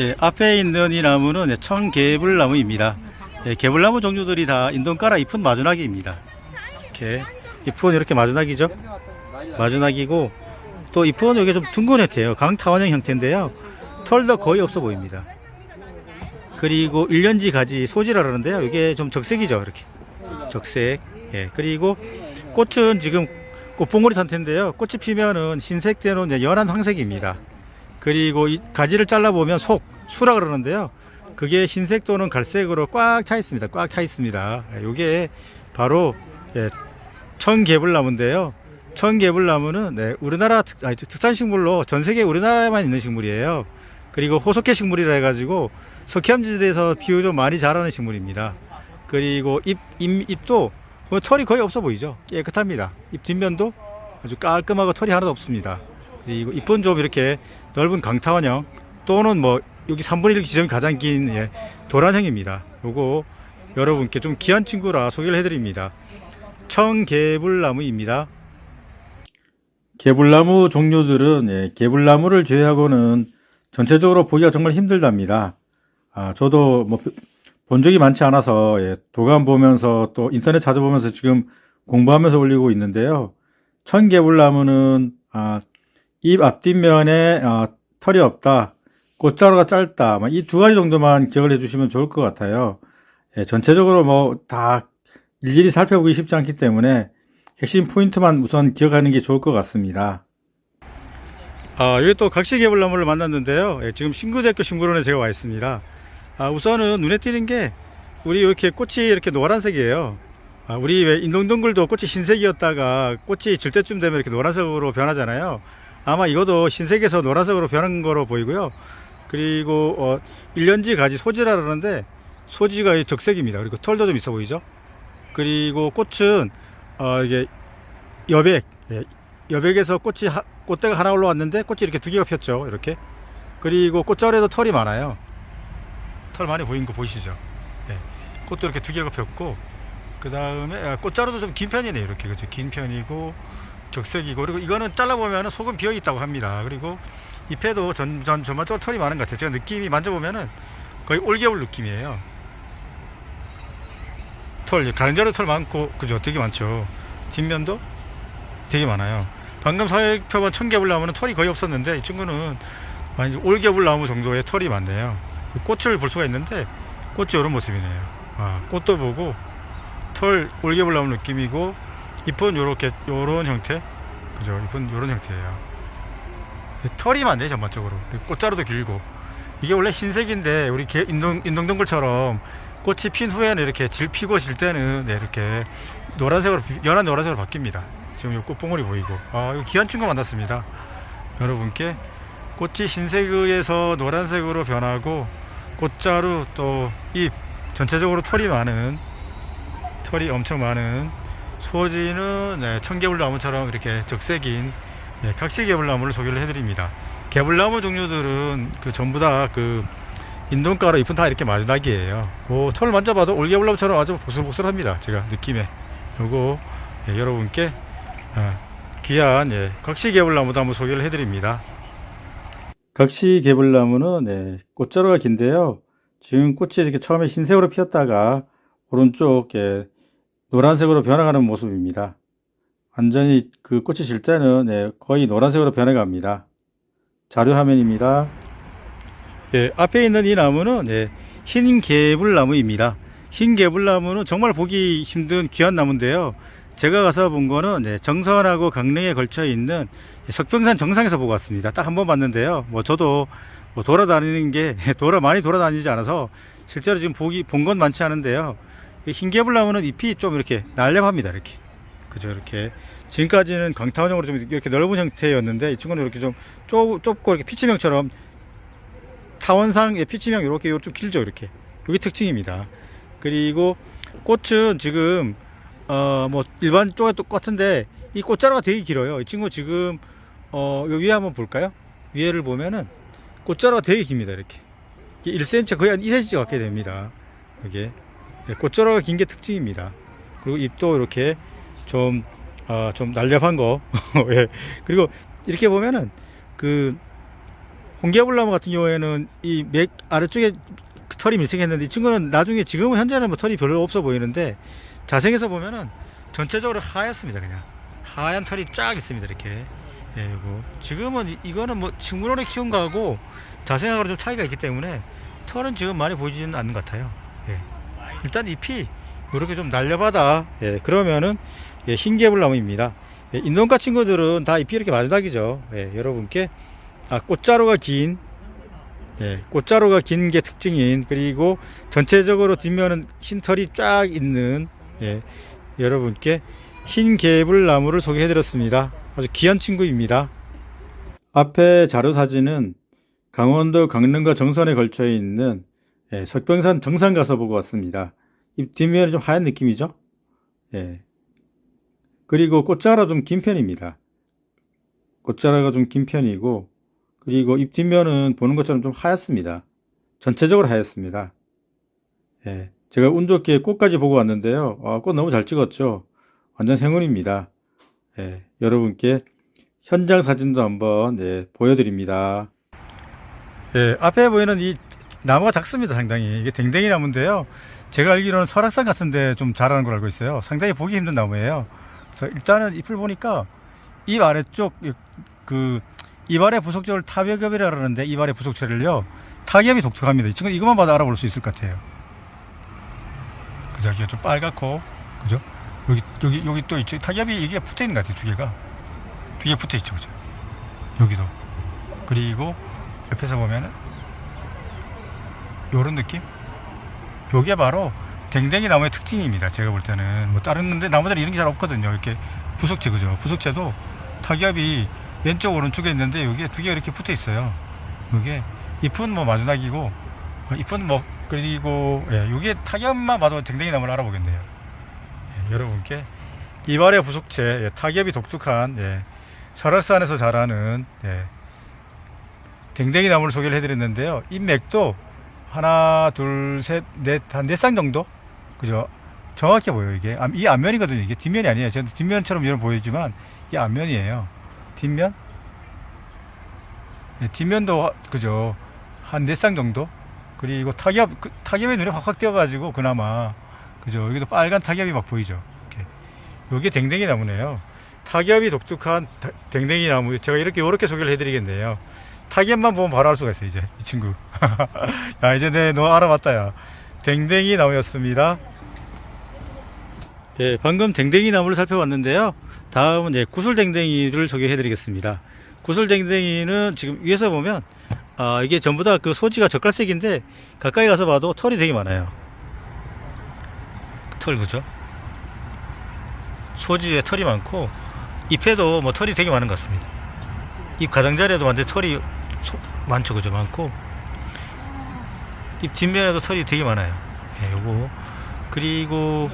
예, 앞에 있는 이 나무는 예, 청개불나무입니다. 예, 개불나무 종류들이 다 인동가라 잎은 마주나기입니다. 이렇게 잎은 이렇게 마주나기죠. 마주나기고 또 잎은 여기 좀 둥근 형태예요. 강타원형 형태인데요. 털도 거의 없어 보입니다. 그리고 일년지 가지 소지라 그러는데요. 이게 좀 적색이죠. 이렇게 적색. 예, 그리고 꽃은 지금 꽃봉오리 상태인데요. 꽃이 피면은 흰색되는 이제 연한 황색입니다. 그리고 이 가지를 잘라보면 속, 수라 그러는데요. 그게 흰색 또는 갈색으로 꽉 차 있습니다. 꽉 차 있습니다. 이게 바로 예, 청개불나무인데요. 청개불나무는 네, 우리나라 특, 아니, 특산 식물로 전 세계 우리나라에만 있는 식물이에요. 그리고 호석회 식물이라 해가지고 석회암지대에서 비교적 많이 자라는 식물입니다. 그리고 잎, 잎, 잎도 털이 거의 없어 보이죠? 깨끗합니다. 잎 뒷면도 아주 깔끔하고 털이 하나도 없습니다. 그리고 잎은 좀 이렇게 넓은 강타원형 또는 뭐 여기 3분의 1 지점이 가장 긴 예, 도란형입니다. 요거 여러분께 좀 귀한 친구라 소개를 해드립니다. 청개불나무입니다. 개불나무 종류들은 예, 개불나무를 제외하고는 전체적으로 보기가 정말 힘들답니다. 아, 저도 뭐 본 적이 많지 않아서 예, 도감 보면서 또 인터넷 찾아보면서 지금 공부하면서 올리고 있는데요. 청개불나무는 아, 잎 앞뒷면에 아, 털이 없다, 꽃자루가 짧다, 이 두 가지 정도만 기억을 해주시면 좋을 것 같아요. 예, 전체적으로 뭐 다 일일이 살펴보기 쉽지 않기 때문에 핵심 포인트만 우선 기억하는 게 좋을 것 같습니다. 아, 여기 또 각시개불나무를 만났는데요. 예, 지금 신구대학교 식물원에 제가 와 있습니다. 아, 우선은 눈에 띄는 게 우리 이렇게 꽃이 이렇게 노란색이에요. 아, 우리 왜 인동동굴도 꽃이 흰색이었다가 꽃이 질 때쯤 되면 이렇게 노란색으로 변하잖아요. 아마 이것도 흰색에서 노란색으로 변한 거로 보이고요. 그리고 어, 일년지 가지 소지라 그러는데 소지가 이 적색입니다. 그리고 털도 좀 있어 보이죠? 그리고 꽃은 어, 이게 여백, 예, 여백에서 꽃이 하, 꽃대가 하나 올라왔는데 꽃이 이렇게 두 개가 폈죠. 이렇게. 그리고 꽃자루에도 털이 많아요. 털 많이 보이는 거 보이시죠? 예. 꽃도 이렇게 두 개가 폈고 그 다음에 꽃자루도 좀 긴 편이네요. 이렇게 그죠? 긴 편이고 적색이고 그리고 이거는 잘라보면 속은 비어 있다고 합니다. 그리고 잎에도 전, 전 전반적으로 털이 많은 것 같아요. 제가 느낌이 만져보면은 거의 올겨울 느낌이에요. 털, 가른자루 털 많고 그죠? 되게 많죠. 뒷면도 되게 많아요. 방금 살펴본 청개불 나무는 털이 거의 없었는데 이 친구는 아니 올겨불나무 정도의 털이 많네요. 꽃을 볼 수가 있는데 꽃이 이런 모습이네요. 아, 꽃도 보고 털 올겨불나무 느낌이고 잎은 요렇게 요런 형태, 그죠? 잎은 요런 형태예요. 털이 많네 전반적으로. 꽃자루도 길고 이게 원래 흰색인데 우리 개, 인동 인동동굴처럼 꽃이 핀 후에는 이렇게 질 피고 질 때는 네, 이렇게 노란색으로 비- 연한 노란색으로 바뀝니다. 지금 요 꽃봉오리 보이고 아 이거 귀한 친구 만났습니다. 여러분께 꽃이 흰색에서 노란색으로 변하고 꽃자루 또 잎 전체적으로 털이 많은 털이 엄청 많은 소지는 네, 청개불나무처럼 이렇게 적색인 네, 각시 개불나무를 소개를 해드립니다. 개불나무 종류들은 그 전부 다 그 인동가로 잎은 다 이렇게 마주나기예요. 뭐털 만져봐도 올개불나무처럼 아주 보슬보슬합니다. 제가 느낌에 요거 예, 여러분께 아, 귀한 예, 각시 개불나무도 한번 소개를 해드립니다. 각시 개불나무는 네, 꽃자루가 긴데요. 지금 꽃이 이렇게 처음에 흰색으로 피었다가 오른쪽 예, 노란색으로 변화가는 모습입니다. 완전히 그 꽃이 질 때는 예, 거의 노란색으로 변해갑니다. 자료 화면입니다. 예, 앞에 있는 이 나무는 예, 흰 개불나무입니다. 흰 개불나무는 정말 보기 힘든 귀한 나무인데요. 제가 가서 본 거는 예, 정선하고 강릉에 걸쳐 있는 석평산 정상에서 보고 왔습니다. 딱 한 번 봤는데요. 뭐 저도 뭐 돌아다니는 게 돌아 많이 돌아다니지 않아서 실제로 지금 보기 본 건 많지 않은데요. 이 흰개불나무는 잎이 좀 이렇게 날렵합니다. 이렇게 그죠 이렇게 지금까지는 강타원형으로 좀 이렇게 넓은 형태였는데 이 친구는 이렇게 좀 좁, 좁고 이렇게 피치명처럼 타원상의 피치명 이렇게 좀 길죠 이렇게 그게 특징입니다. 그리고 꽃은 지금 어 뭐 일반 쪽에 똑같은데 이 꽃자루가 되게 길어요. 이 친구 지금 어, 요 위에 한번 볼까요? 위에를 보면은 꽃자루가 되게 깁니다. 이렇게. 이게 1cm 거의 한 2cm 갖게 됩니다. 이게 예, 꽃자루가 긴 게 특징입니다. 그리고 잎도 이렇게 좀, 어, 좀 날렵한 거. 예. 그리고 이렇게 보면은 그 홍계불나무 같은 경우에는 이 맥 아래쪽에 털이 밀생했는데 이 친구는 나중에 지금은 현재는 뭐 털이 별로 없어 보이는데 자생해서 보면은 전체적으로 하얗습니다 그냥 하얀 털이 쫙 있습니다 이렇게 예, 이거 지금은 이- 이거는 뭐 식물원에 키운 거하고 자생하고는 좀 차이가 있기 때문에 털은 지금 많이 보이지는 않는 것 같아요 예. 일단 잎이 이렇게 좀 날려받아 예, 그러면은 예, 흰개불나무입니다 예, 인동가 친구들은 다 잎이 이렇게 마지막이죠 예, 여러분께 아, 꽃자루가 긴 예, 꽃자루가 긴 게 특징인 그리고 전체적으로 뒷면은 흰털이 쫙 있는 예, 여러분께 흰 개불나무를 소개해 드렸습니다. 아주 귀한 친구입니다. 앞에 자료 사진은 강원도 강릉과 정선에 걸쳐 있는 예, 석병산 정상 가서 보고 왔습니다. 잎 뒷면이 좀 하얀 느낌이죠? 예. 그리고 꽃자라 좀 긴 편입니다. 꽃자라가 좀 긴 편이고 그리고 잎 뒷면은 보는 것처럼 좀 하얗습니다. 전체적으로 하얗습니다. 예, 제가 운 좋게 꽃까지 보고 왔는데요. 아, 꽃 너무 잘 찍었죠. 완전 행운입니다. 예, 여러분께 현장 사진도 한번 예, 보여드립니다. 예, 앞에 보이는 이 나무가 작습니다. 상당히 이게 댕댕이 나무인데요. 제가 알기로는 설악산 같은데 좀 자라는 걸 알고 있어요. 상당히 보기 힘든 나무예요. 그래서 일단은 잎을 보니까 잎 아래쪽 그 이발의 부속체를 타벽엽이라 그러는데 이발의 부속체를요 타격이 독특합니다. 이 친구 이것만 봐도 알아볼 수 있을 것 같아요. 그죠? 이게 좀 빨갛고 그죠? 여기 여기 여기 또 있죠. 타격이 이게 붙어 있는 것 같아요. 두 개가 두 개 붙어 있죠, 그죠? 여기도 그리고 옆에서 보면은 요런 느낌? 요게 바로 댕댕이 나무의 특징입니다. 제가 볼 때는 뭐 다른 근데 나무들이 이런 게 잘 없거든요. 이렇게 부속체 그죠? 부속체도 타격이 왼쪽 오른쪽에 있는데 여기에 두 개가 이렇게 붙어 있어요. 이게 잎은 뭐 마지막이고 어, 잎은 뭐 그리고 예, 이게 타격만 봐도 댕댕이 나무를 알아보겠네요. 예, 여러분께 이발의 부속체 예, 타격이 독특한 예, 설악산에서 자라는 예, 댕댕이 나무를 소개를 해드렸는데요. 잎맥도 하나, 둘, 셋, 넷, 한 네 쌍 정도? 그죠? 정확해 보여요, 이게. 앞- 이 앞면이거든요. 이게 뒷면이 아니에요. 저는 뒷면처럼 이런 보이지만, 이 앞면이에요. 뒷면? 네, 뒷면도, 하- 그죠. 한 네 쌍 정도? 그리고 타겹, 그, 타겹이 눈에 확확 띄어가지고, 그나마. 그죠. 여기도 빨간 타겹이 막 보이죠. 이렇게. 요게 댕댕이 나무네요. 타겹이 독특한 다- 댕댕이 나무. 제가 이렇게, 이렇게 소개를 해드리겠네요. 타겟만 보면 바로 알 수가 있어요, 이제. 이 친구. 야, 이제 내너 알아봤다, 야. 댕댕이 나무였습니다. 예, 방금 댕댕이 나무를 살펴봤는데요. 다음은 이제 구슬댕댕이를 소개해 드리겠습니다. 구슬댕댕이는 지금 위에서 보면, 아, 이게 전부 다 그 소지가 젓갈색인데, 가까이 가서 봐도 털이 되게 많아요. 털, 그죠? 소지에 털이 많고, 잎에도 뭐 털이 되게 많은 것 같습니다. 잎 가장자리에도 완전 털이 소- 많죠, 그죠? 많고, 잎 뒷면에도 털이 되게 많아요. 예, 요거. 그리고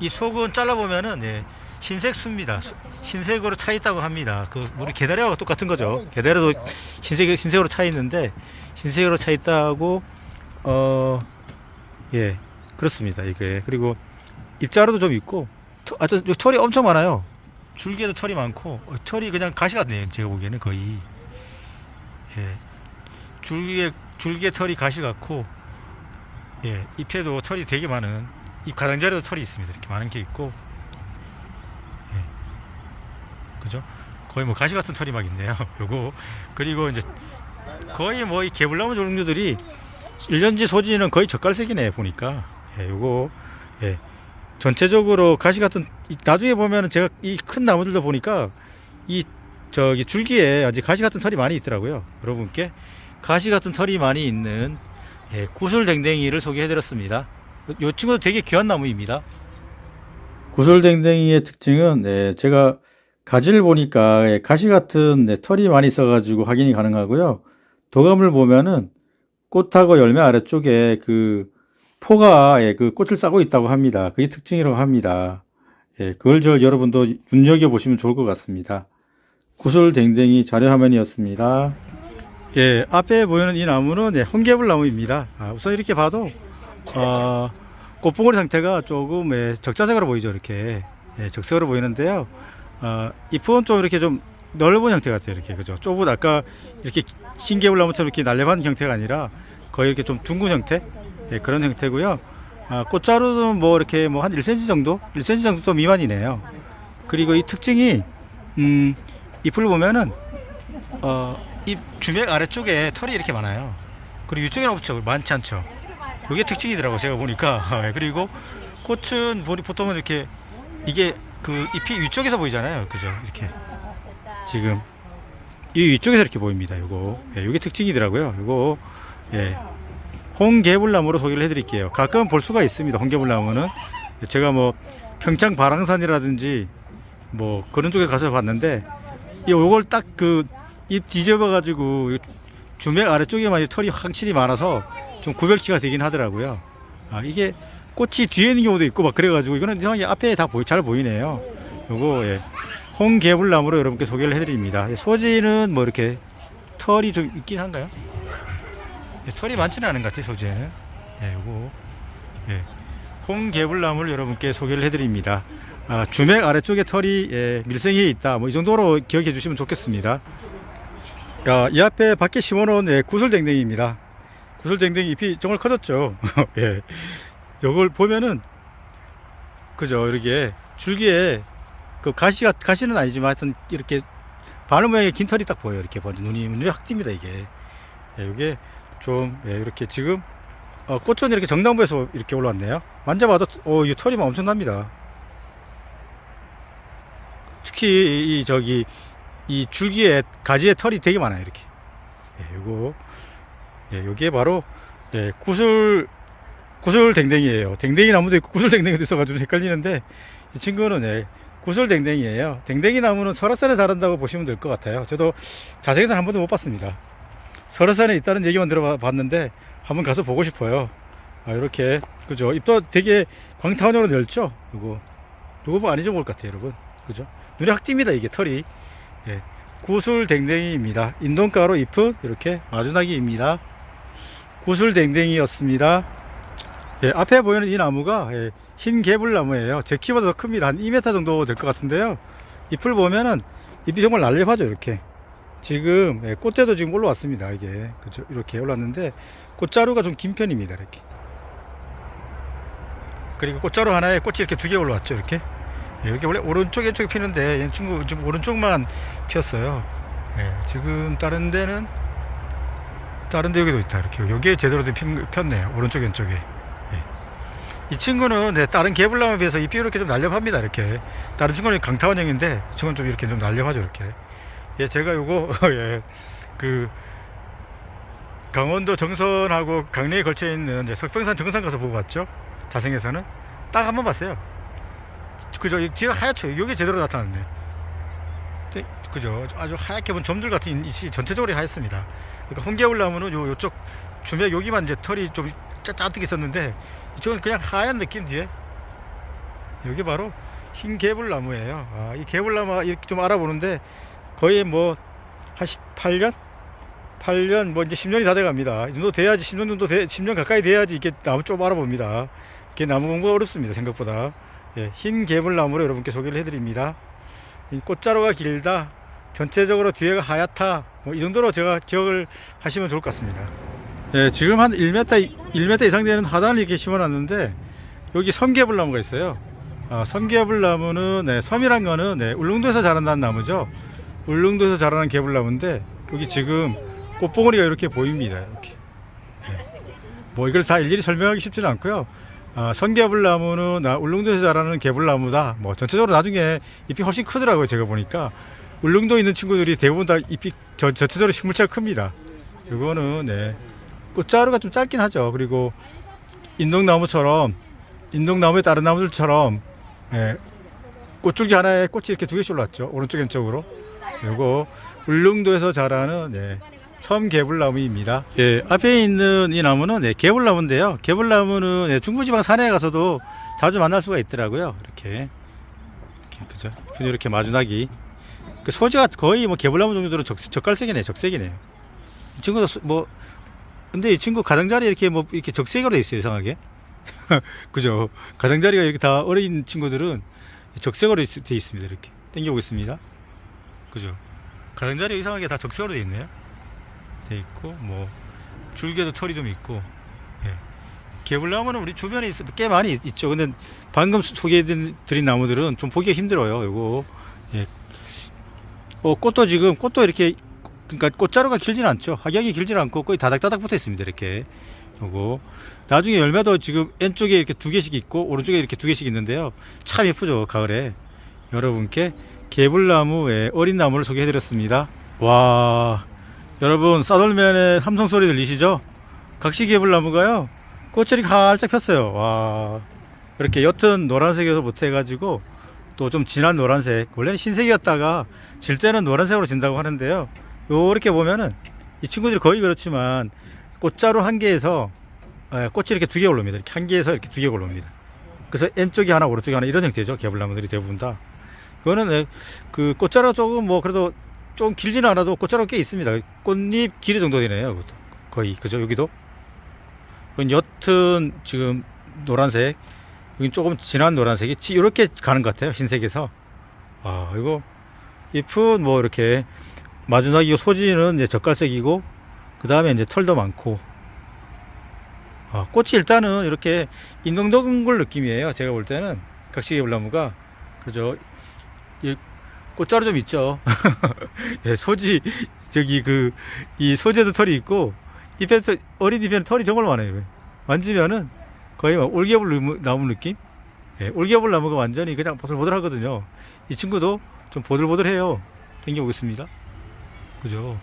이 속은 잘라보면은, 예, 흰색 수입니다. 수- 흰색으로 차 있다고 합니다. 그, 우리 게다리하고 똑같은 거죠. 게다리도 흰색, 흰색으로 차 있는데, 흰색으로 차 있다고, 어, 예, 그렇습니다. 이게. 그리고 입자루도 좀 있고, 터- 하여튼 요 털이 엄청 많아요. 줄기에도 털이 많고, 어, 털이 그냥 가시 같네요. 제가 보기에는 거의. 예. 줄기에, 줄기에 털이 가시 같고, 예, 잎에도 털이 되게 많은, 잎 가장자리에도 털이 있습니다. 이렇게 많은 게 있고, 예. 그죠? 거의 뭐 가시 같은 털이 막 있네요. 요거. 그리고 이제 거의 뭐 이 개불나무 종류들이 1년지 소지는 거의 젓갈색이네, 보니까. 예, 요거, 예. 전체적으로 가시 같은, 이- 나중에 보면은 제가 이 큰 나무들도 보니까 이 저기 줄기에 아직 가시 같은 털이 많이 있더라고요. 여러분께 가시 같은 털이 많이 있는 예, 구슬댕댕이를 소개해드렸습니다. 이 친구도 되게 귀한 나무입니다. 구슬댕댕이의 특징은 예, 제가 가지를 보니까 예, 가시 같은 네, 털이 많이 있어가지고 확인이 가능하고요. 도감을 보면은 꽃하고 열매 아래쪽에 그 포가 예, 그 꽃을 싸고 있다고 합니다. 그게 특징이라고 합니다. 예, 그걸 저 여러분도 눈여겨 보시면 좋을 것 같습니다. 구슬댕댕이 자료 화면이었습니다. 예, 앞에 보이는 이 나무는 예, 홍개불 나무입니다. 아, 우선 이렇게 봐도 어, 꽃봉오리 상태가 조금 예, 적자적으로 보이죠, 이렇게 예, 적색으로 보이는데요. 어, 잎은 좀 이렇게 좀 넓은 형태 같아요. 이렇게 그죠? 좁은 아까 이렇게 흰개불 나무처럼 이렇게 날렵한 형태가 아니라 거의 이렇게 좀 둥근 형태 예, 그런 형태고요. 아, 꽃자루는 뭐 이렇게 뭐 한 1cm 정도, 1cm 정도 또 미만이네요. 그리고 이 특징이 음, 잎을 보면은 어, 잎 주맥 아래쪽에 털이 이렇게 많아요. 그리고 이쪽에는 없죠. 많지 않죠. 이게 특징이더라고 제가 보니까. 예, 그리고 꽃은 보통은 이렇게 이게 그 잎이 위쪽에서 보이잖아요. 그죠? 이렇게 지금 이 위쪽에서 이렇게 보입니다. 요거 예, 이게 특징이더라고요. 요거 예, 홍개불나무로 소개를 해드릴게요. 가끔 볼 수가 있습니다. 홍개불나무는 제가 뭐 평창 바랑산이라든지 뭐 그런 쪽에 가서 봤는데 이 요걸 딱그잎 뒤집어 가지고 주맥 아래쪽에만 이 털이 확실히 많아서 좀 구별치가 되긴 하더라고요. 아 이게 꽃이 뒤에 있는 경우도 있고 막 그래가지고 이거는 이상하게 앞에 다 보이 잘 보이네요. 요거 예. 홍개불나무로 여러분께 소개를 해드립니다. 예, 소지는 뭐 이렇게 털이 좀 있긴 한가요? 예, 털이 많지는 않은 것 같아요. 소지에는. 예, 요거 예. 홍개불나무를 여러분께 소개를 해드립니다. 아, 주맥 아래쪽에 털이 예, 밀생해 있다. 뭐 이 정도로 기억해 주시면 좋겠습니다. 야, 이 앞에 밖에 심어놓은 예, 구슬댕댕이입니다. 구슬댕댕이 잎이 정말 커졌죠. 예. 요걸 보면은 그죠 이렇게 줄기에 그 가시가 가시는 아니지만 하여튼 이렇게 바늘 모양의 긴 털이 딱 보여요 이렇게 보면 눈이 눈이 확 띕니다 이게 예, 이게 좀 예, 이렇게 지금 어, 꽃은 이렇게 정당부에서 이렇게 올라왔네요 만져봐도 어, 이 털이 막 엄청납니다 특히 이, 이 저기 이 줄기에 가지에 털이 되게 많아요 이렇게 예, 요거 예, 요게 바로 예, 구슬 구슬 댕댕이에요. 댕댕이 나무도 있고 구슬 댕댕이도 있어가지고 헷갈리는데 이 친구는 예, 구슬 댕댕이에요. 댕댕이 나무는 설화산에 자란다고 보시면 될 것 같아요. 저도 자세히는 한 번도 못 봤습니다. 설화산에 있다는 얘기만 들어봤는데 한번 가서 보고 싶어요. 아, 이렇게 그죠? 잎도 되게 광탄으로 넓죠? 이거 이거 뭐안 잊어먹을 것 같아요, 여러분. 그죠? 눈에 확 띕니다, 이게 털이. 예. 구슬댕댕이입니다. 인동가로 잎은 이렇게 마주나기입니다. 구슬댕댕이였습니다. 예, 앞에 보이는 이 나무가 예, 흰 개불나무예요. 제 키보다 더 큽니다. 한 2m 정도 될 것 같은데요. 잎을 보면은 잎이 정말 날렵하죠. 이렇게. 지금 예, 꽃대도 지금 올라왔습니다. 이게 그죠? 이렇게 올랐는데 꽃자루가 좀 긴 편입니다. 이렇게. 그리고 꽃자루 하나에 꽃이 이렇게 두 개 올라왔죠. 이렇게. 예, 이렇게 원래 오른쪽 왼쪽에 피는데 얘 친구 지금 오른쪽만 피었어요. 예, 지금 다른 데는 다른 데 여기도 있다. 이렇게 여기에 제대로 된 핀- 폈네요. 오른쪽 왼쪽에. 이 친구는 네, 다른 개불나무에 비해서 잎이 이렇게 좀 날렵합니다. 이렇게 다른 친구는 강타원형인데 이 친구는 좀 이렇게 좀 날렵하죠. 이렇게 예, 제가 요거 예, 그 강원도 정선하고 강릉에 걸쳐 있는 석평산 정상 가서 보고 왔죠. 자생에서는 딱 한 번 봤어요. 그죠? 이 뒤가 하얗죠. 여기 제대로 나타났네. 네, 그죠? 아주 하얗게 본 점들 같은 이 전체적으로 하얗습니다. 그러니까 홍개울나무는 요 요쪽 주맥 여기만 이제 털이 좀 짜- 짜득 있었는데 이쪽은 그냥 하얀 느낌 뒤에 여기 바로 흰 개불나무예요. 아, 이 개불나무 이렇게 좀 알아보는데 거의 뭐한 8년? 8년 뭐 이제 10년이 다 돼갑니다. 이 정도 돼야지 10년 정도 돼, 10년 가까이 돼야지 이게 나무 좀 알아봅니다. 이게 나무 공부가 어렵습니다 생각보다. 예, 흰 개불나무로 여러분께 소개를 해드립니다. 이 꽃자루가 길다. 전체적으로 뒤에가 하얗다. 뭐 이 정도로 제가 기억을 하시면 좋을 것 같습니다. 예, 지금 한 1m, 1m 이상 되는 하단을 이렇게 심어놨는데, 여기 섬개불나무가 있어요. 아, 섬개불나무는, 네, 섬이란 거는, 네, 울릉도에서 자란다는 나무죠. 울릉도에서 자라는 개불나무인데, 여기 지금 꽃봉오리가 이렇게 보입니다. 이렇게. 예. 뭐 이걸 다 일일이 설명하기 쉽지는 않고요. 아, 선개불나무는 아, 울릉도에서 자라는 개불나무다. 뭐 전체적으로 나중에 잎이 훨씬 크더라고요. 제가 보니까 울릉도에 있는 친구들이 대부분 다 잎이 저, 전체적으로 식물차가 큽니다. 이거는 네. 꽃자루가 좀 짧긴 하죠. 그리고 인동나무처럼 인동나무의 다른 나무들처럼 예, 꽃줄기 하나에 꽃이 이렇게 두 개씩 올랐죠. 오른쪽 왼쪽으로. 요거 울릉도에서 자라는 예, 섬개불나무입니다. 예, 앞에 있는 이 나무는 예, 개불나무인데요. 개불나무는 예, 중부지방 산에 가서도 자주 만날 수가 있더라고요. 이렇게, 이렇게 그죠? 이렇게 마주나기. 그 소지가 거의 뭐 개불나무 정도로 적, 적갈색이네, 적색이네요. 이 친구도 수- 뭐 근데 이 친구 가장자리 이렇게 뭐 이렇게 적색으로 돼 있어요 이상하게 그죠 가장자리가 이렇게 다 어린 친구들은 적색으로 있- 돼 있습니다 이렇게 당겨 보겠습니다 그죠 가장자리 이상하게 다 적색으로 돼 있네요. 돼 있고 뭐 줄기에도 털이 좀 있고. 예. 개불나무는 우리 주변에 있, 꽤 많이 있- 있죠. 근데 방금 소개해드린 나무들은 좀 보기가 힘들어요. 요거 예. 어, 꽃도 지금 꽃도 이렇게 그러니까 꽃자루가 길지는 않죠. 하경이 길지는 않고 거의 다닥다닥 붙어 있습니다. 이렇게 요거 나중에 열매도 지금 왼쪽에 이렇게 두 개씩 있고 오른쪽에 이렇게 두 개씩 있는데요. 참 예쁘죠. 가을에 여러분께 개불나무의 어린 나무를 소개해드렸습니다. 와 여러분 싸돌면의 함성 소리 들리시죠? 각시개불나무가요 꽃이 활짝 폈어요. 와 이렇게 옅은 노란색에서부터 해가지고 또 좀 진한 노란색 원래는 흰색이었다가 질 때는 노란색으로 진다고 하는데요. 요렇게 보면은 이 친구들이 거의 그렇지만 꽃자루 한 개에서 예, 꽃이 이렇게 두 개 올라옵니다. 이렇게 한 개에서 이렇게 두 개 올라옵니다. 그래서 왼쪽이 하나 오른쪽이 하나 이런 형태죠. 개불나무들이 대부분 다. 이거는 예, 그 꽃자루 조금 뭐 그래도 좀 길지는 않아도 꽃자루 꽤 있습니다. 꽃잎 길이 정도 되네요. 이것도 거의 그죠 여기도. 옅은 지금 노란색, 여기 조금 진한 노란색이 지- 이렇게 가는 것 같아요. 흰색에서. 아 이거 잎은 뭐 이렇게 마주나기 소지는 이제 젓갈색이고 그 다음에 이제 털도 많고 아, 꽃이 일단은 이렇게 인동동굴 느낌이에요. 제가 볼 때는 각시개불나무가 그죠. 이 꽃자루 좀 있죠. 예, 소지 저기 그 이 소재도 털이 있고 잎에서 어린 잎에는 털이 정말 많아요. 만지면은 거의 막 올개불 나무- 나무 느낌? 예, 올개불 나무가 완전히 그냥 보들보들 하거든요. 이 친구도 좀 보들보들해요. 당겨보겠습니다. 그죠?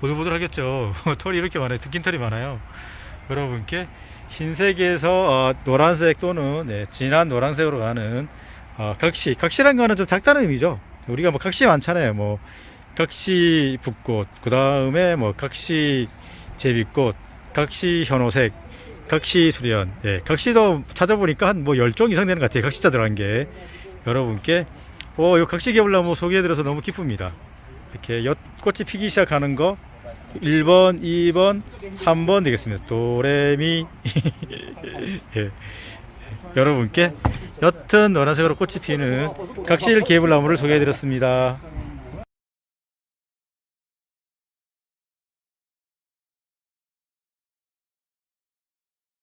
보들보들 하겠죠. 털이 이렇게 많아요. 특긴 털이 많아요. 여러분께 흰색에서 어, 노란색 또는 네, 진한 노란색으로 가는 어, 각시. 각시란 거는 좀 작다는 의미죠. 우리가 뭐 각시 많잖아요. 뭐 각시 붓꽃, 그 다음에 뭐 각시 제비꽃, 각시 현호색, 각시 수련. 예, 각시도 찾아보니까 한뭐 10종 이상 되는 것 같아요. 각시 자 들어간 게. 여러분께 어, 요 각시 개불나무 소개해드려서 너무 기쁩니다. 이렇게 엿 꽃이 피기 시작하는 거 1번, 2번, 3번 되겠습니다. 도레미. 예. 여러분께 옅은 노란색으로 꽃이 피는 각실 개불나무를 소개해드렸습니다.